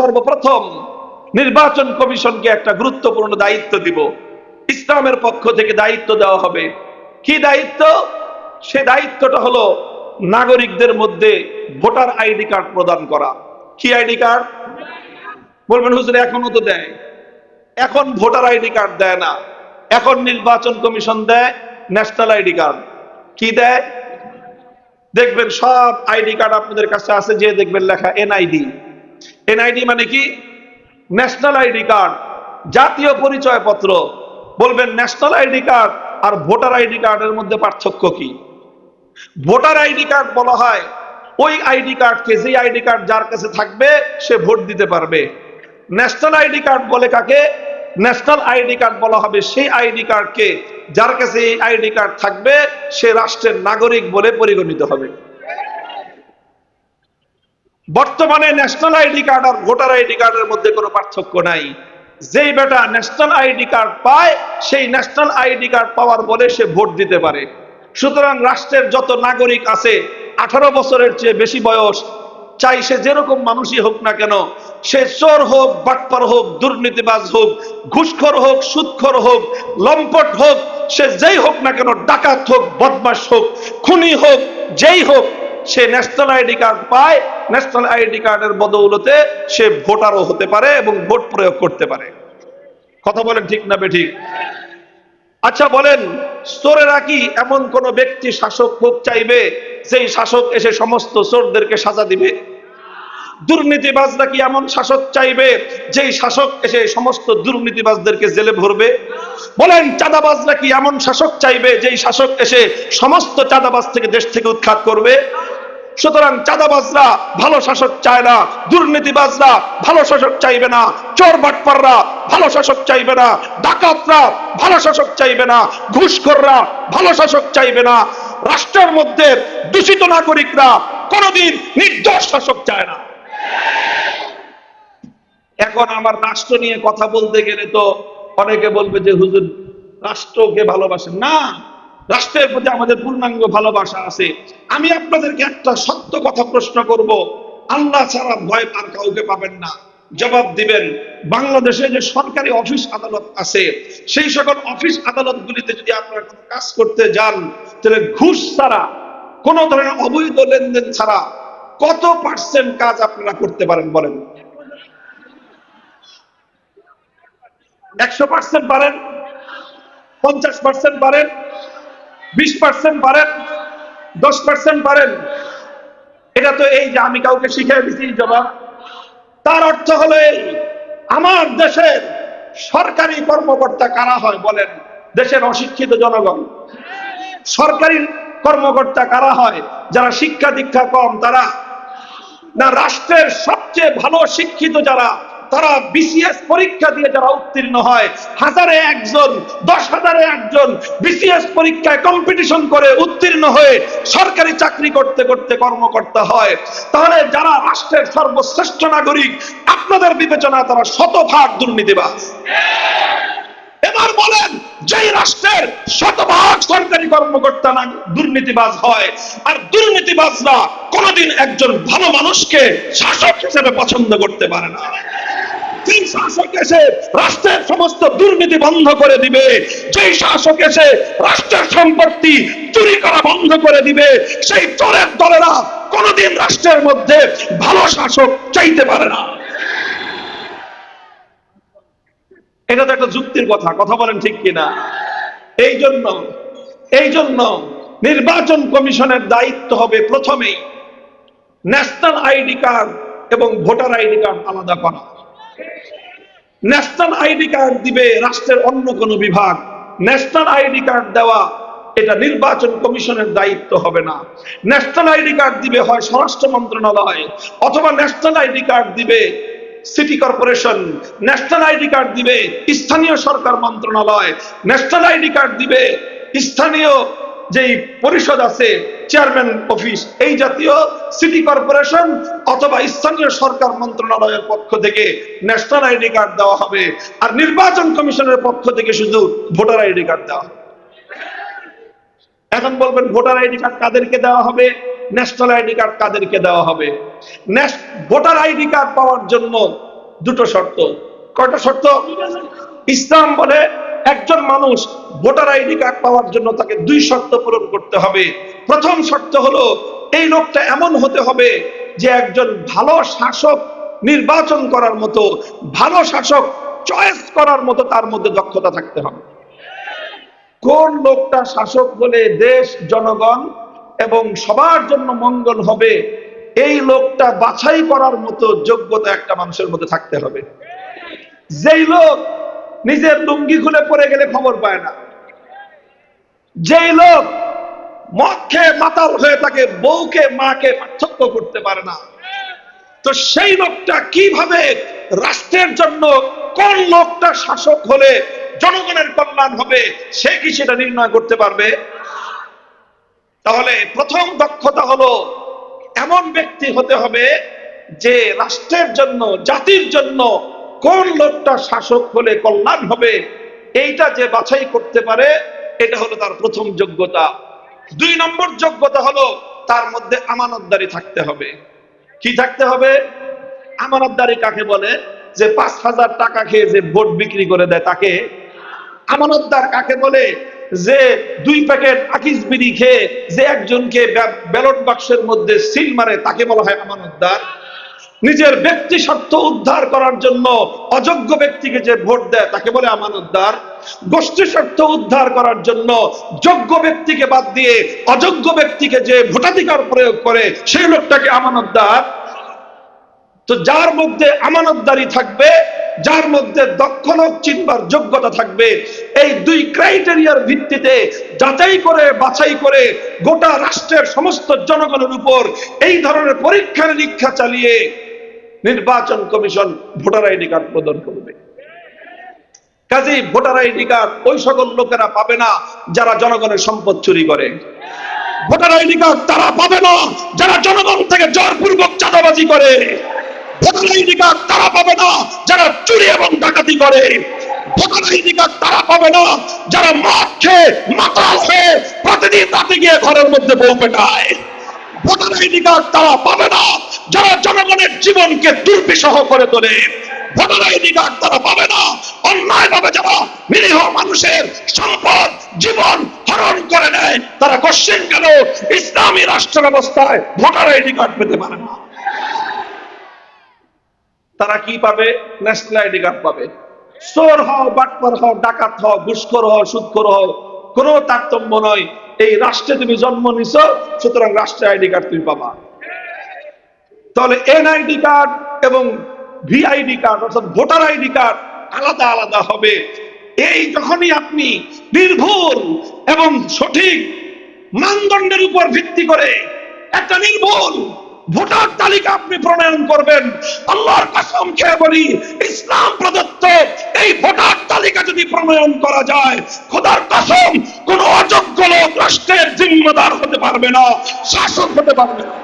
সর্বপ্রথম নির্বাচন কমিশনকে একটা গুরুত্বপূর্ণ দায়িত্ব দিব। ইসলামের পক্ষ থেকে দায়িত্ব দেওয়া হবে। কি দায়িত্ব? সে দায়িত্বটা হলো নাগরিকদের মধ্যে ভোটার আইডি কার্ড প্রদান করা। কি আইডি কার্ড? বলবেন, হুজুর, এখনও তো দেয়। এখন ভোটার আইডি কার্ড দেয় না। এখন নির্বাচন কমিশন দেয় ন্যাশনাল আইডি কার্ড। কি দেয়? দেখবেন সব আইডি কার্ড আপনাদের কাছে আছে, যে দেখবেন লেখা এনআইডি। এনআইডি মানে কি ন্যাশনাল আইডি কার্ড জাতীয় পরিচয় পত্র বলবেন ন্যাশনাল আইডি কার্ড আর ভোটার আইডি কার্ডের মধ্যে পার্থক্য কি ভোটার আইডি কার্ড বলা হয় ওই আইডি কার্ডকে যে আইডি কার্ড যার কাছে থাকবে সে ভোট দিতে পারবে ন্যাশনাল আইডি কার্ড বলে কাকে ন্যাশনাল আইডি কার্ড বলা হবে সেই আইডি কার্ডকে যার কাছে এই আইডি কার্ড থাকবে সে রাষ্ট্রের নাগরিক বলে পরিগণিত হবে বর্তমানে ন্যাশনাল আইডি কার্ড আর ভোটার আইডি কার্ডের মধ্যে কোনো পার্থক্য নাই। যেই বেটা ন্যাশনাল আইডি কার্ড পায়, সেই ন্যাশনাল আইডি কার্ড পাওয়ার বলে সে ভোট দিতে পারে। সুতরাং রাষ্ট্রের যত নাগরিক আছে, আঠারো বছরের চেয়ে বেশি বয়স, চাই সে যেরকম মানুষই হোক না কেন, সে চোর হোক, বাটপার হোক, দুর্নীতিবাজ হোক, ঘুষখোর হোক, সুদখোর হোক, লম্পট হোক, সে যেই হোক না কেন, ডাকাত হোক বদমাস হোক, খুনি হোক, যেই হোক সে ন্যাশনাল আইডি কার্ড পায় ন্যাশনাল আইডি কার্ডের বদৌলতে সে ভোটারও হতে পারে এবং ভোট প্রয়োগ করতে পারে। কথা বলেন ঠিক না বেঠিক? আচ্ছা বলেন, চোরেরা কি এমন কোন ব্যক্তি শাসক হোক চাইবে, যেই শাসক এসে সমস্ত চোরদেরকে সাজা দিবে? দুর্নীতিবাজরা কি এমন শাসক চাইবে, যেই শাসক এসে সমস্ত দুর্নীতিবাজদেরকে জেলে ভরবে? বলেন, চাঁদাবাজরা কি এমন শাসক চাইবে, যেই শাসক এসে সমস্ত চাঁদাবাজ থেকে দেশ থেকে উৎখাত করবে? সুতরাং চাঁদাবাজরা ভালো শাসক চায় না, দুর্নীতিবাজরা ভালো শাসক চাইবে না, চোর বাটপাররা ভালো শাসক চাইবে না, ডাকাতরা ভালো শাসক চাইবে না, ঘুষখোররা ভালো শাসক চাইবে না, রাষ্ট্রের মধ্যে দূষিত নাগরিকরা কোনোদিন নির্দোষ শাসক চায় না। এখন আমার রাষ্ট্র নিয়ে কথা বলতে গেলে তো অনেকে বলবে যে, হুজুর, রাষ্ট্রকে ভালোবাসেন। না রাষ্ট্রের প্রতি আমাদের পূর্ণাঙ্গ ভালোবাসা আছে। আমি আপনাদেরকে একটা সত্য কথা প্রশ্ন করব। আল্লাহ ছাড়া ভয় আর কাউকে পাবেন না। জবাব দিবেন, বাংলাদেশে যে সরকারি অফিস আদালত আছে, সেই সকল অফিস আদালতগুলিতে যদি আপনারা কোনো কাজ করতে যান, তাহলে ঘুষ ছাড়া, কোন ধরনের অবৈধ লেনদেন ছাড়া কত পার্সেন্ট কাজ আপনারা করতে পারেন বলেন? একশো পার্সেন্ট পারেন? পঞ্চাশ পার্সেন্ট পারেন? বিশ পার্সেন্ট পারেন, দশ পার্সেন্ট পারেন। এটা তো এই যে আমি কাউকে শিখিয়ে দিচ্ছি জবাব। তার অর্থ হলো এই, আমার দেশের সরকারি কর্মকর্তা কারা হয় বলেন? দেশের অশিক্ষিত জনগণ। সরকারি কর্মকর্তা কারা হয়? যারা শিক্ষা দীক্ষা কম, তারা। না, রাষ্ট্রের সবচেয়ে ভালো শিক্ষিত যারা তারা বিসিএস পরীক্ষা দিয়ে যারা উত্তীর্ণ হয়, হাজারে একজন, দশ হাজারে একজন বিসিএস পরীক্ষায় কম্পিটিশন করে উত্তীর্ণ হয়ে সরকারি চাকরি করতে করতে কর্মকর্তা হয়। তাহলে যারা রাষ্ট্রের সর্বশ্রেষ্ঠ নাগরিক, আপনাদের বিবেচনা তারা শতভাগ দুর্নীতিবাজ। এবার বলেন, যেই রাষ্ট্রের শতভাগ সরকারি কর্মকর্তা দুর্নীতিবাজ হয়, আর দুর্নীতিবাজরা কোনোদিন একজন ভালো মানুষকে শাসক হিসেবে পছন্দ করতে পারে না। যেই শাসক এসে রাষ্ট্রের সমস্ত দুর্নীতি বন্ধ করে দিবে, যেই শাসক এসে রাষ্ট্রের সম্পত্তি চুরি করা বন্ধ করে দিবে, সেই চোরের দলেরা কোনোদিন রাষ্ট্রের মধ্যে ভালো শাসক চাইতে পারে না। এটা তো একটা যুক্তির কথা কথা বলেন ঠিক কিনা? এই জন্য এই জন্য নির্বাচন কমিশনের দায়িত্ব হবে প্রথমেই ন্যাশনাল আইডি কার্ড এবং ভোটার আইডি কার্ড আলাদা করা। ন্যাশনাল আইডি কার্ড দিবে রাষ্ট্রের অন্য কোনো বিভাগ। ন্যাশনাল আইডি কার্ড দেওয়া, এটা নির্বাচন কমিশনের দায়িত্ব হবে না। ন্যাশনাল আইডি কার্ড দিবে হয় স্বরাষ্ট্র মন্ত্রণালয়, অথবা ন্যাশনাল আইডি কার্ড দিবে city corporation national ID card দিবে স্থানীয় সরকার মন্ত্রণালয়। ন্যাশনাল আইডি কার্ড দিবে স্থানীয় যেই পরিষদ আছে চেয়ারম্যান অফিস এই জাতীয় সিটি কর্পোরেশন অথবা স্থানীয় সরকার মন্ত্রণালয়ের পক্ষ থেকে ন্যাশনাল আইডি কার্ড দেওয়া হবে। আর নির্বাচন কমিশনের পক্ষ থেকে শুধু ভোটার আইডি কার্ড দেওয়া হবে। এখন বলবেন, ভোটার আইডি কার্ড কাদেরকে দেওয়া হবে? ন্যাশনাল আইডি কার্ড কাদেরকে দেওয়া হবে? ভোটার আইডি কার্ড পাওয়ার জন্য দুটো শর্ত। কয়টা শর্ত? ইসলাম বলে একজন মানুষ ভোটার আইডি কার্ড পাওয়ার জন্য তাকে দুই শর্ত পূরণ করতে হবে। প্রথম শর্ত হলো, এই লোকটা এমন হতে হবে যে একজন ভালো শাসক নির্বাচন করার মতো, ভালো শাসক চয়েস করার মতো তার মধ্যে দক্ষতা থাকতে হবে। কোন লোকটা শাসক বলে দেশ, জনগণ এবং সবার জন্য মঙ্গল হবে, এই লোকটা বাছাই করার মতো যোগ্যতা একটা মানুষের মধ্যে থাকতে হবে। যেই লোক নিজের লুঙ্গি খুলে পড়ে গেলে খবর পায় না। যেই লোক খেয়ে মাতাল হয়ে থাকে বউকে, মাকে পার্থক্য করতে পারে না। তো সেই লোকটা কীভাবে রাষ্ট্রের জন্য কোন লোকটা শাসক হলে জনগণের কল্যাণ হবে, সে কি সেটা নির্ণয় করতে পারবে? তাহলে প্রথম দক্ষতা হলো এমন ব্যক্তি হতে হবে যে রাষ্ট্রের জন্য, জাতির জন্য কোন লোকটা শাসক হলে কল্যাণ হবে, এইটা যে বাছাই করতে পারে, এটা হলো তার প্রথম যোগ্যতা। দুই নম্বর যোগ্যতা হলো তার মধ্যে আমানতদারি থাকতে হবে। কি থাকতে হবে? আমানতদারি কাকে বলে? যে পাঁচ হাজার টাকা খেয়ে যে ভোট বিক্রি করে দেয় তাকে। আমানতদার কাকে বলে? যে দুই প্যাকেট আকিস বিড়ি খেয়ে যে একজনকে ব্যালট বাক্সের মধ্যে সিল মারে, তাকে বলা হয় আমানতদার। নিজের ব্যক্তি স্বার্থ উদ্ধার করার জন্য অযোগ্য ব্যক্তিকে যে ভোট দেয়, তাকে বলে আমানতদার গোষ্ঠী স্বার্থ উদ্ধার করার জন্য যোগ্য ব্যক্তিকে বাদ দিয়ে অযোগ্য ব্যক্তিকে যে ভোটাধিকার প্রয়োগ করে, সেই লোকটাকে আমানতদার তো যার মধ্যে আমানতদারি থাকবে, যার মধ্যে দক্ষ লোক চিনবার যোগ্যতা থাকবে, এই দুই ক্রাইটেরিয়ার ভিত্তিতে যাচাই করে, বাছাই করে গোটা রাষ্ট্রের সমস্ত জনগণের উপর এই ধরনের পরীক্ষা নিরীক্ষা চালিয়ে নির্বাচন কমিশন ভোটার আইডি কার্ড প্রদান করবে। কাজেই ভোটার আইডি কার্ড ওই সকল লোকেরা পাবে না যারা জনগণের সম্পদ চুরি করে। ভোটার আইডি কার্ড তারা পাবে না যারা জনগণ থেকে জোরপূর্বক চাঁদাবাজি করে। ভোটার আইডি কার্ড তারা পাবে না যারা চুরি এবং ডাকাতি করে। ভোটার আইডি কার্ড তারা পাবে না যারা মদ খেয়ে, মাতাল হয়ে প্রতিদিন রাতে গিয়ে ঘরের মধ্যে বউ পেটায়। ভোটার তারা পাবে না। যারা জনগণের জীবনকে দুর্বিষহ করে তোলে তারা ইসলামী রাষ্ট্র ব্যবস্থায় ভোটার আইডি কার্ড পেতে পারে না? তারা কি পাবে? ন্যাশনাল আইডি কার্ড পাবে। চোর হও, বাটপার হও, ডাকাত হও, ঘুষখোর হও, সুদখোর হও কোনো তারতম্য নয়। এই রাষ্ট্রে তুমি জন্ম নিছ, সুতরাং রাষ্ট্রের আইডি কার্ড তুমি পাবা। তাহলে এনআইডি কার্ড এবং ভিআইডি কার্ড, অর্থাৎ ভোটার আইডি কার্ড আলাদা আলাদা হবে। এই যখনই আপনি নির্ভুল এবং সঠিক মানদণ্ডের উপর ভিত্তি করে একটা নির্ভুল ভোটার তালিকা আপনি প্রণয়ন করবেন, আল্লাহর কসম খেয়ে বলি, ইসলাম প্রদত্ত এই ভোটার তালিকা যদি প্রণয়ন করা যায়, খোদার কসম, কোন অযোগ্য লোক রাষ্ট্রের জিম্মদার হতে পারবে না, শাসক হতে পারবে না।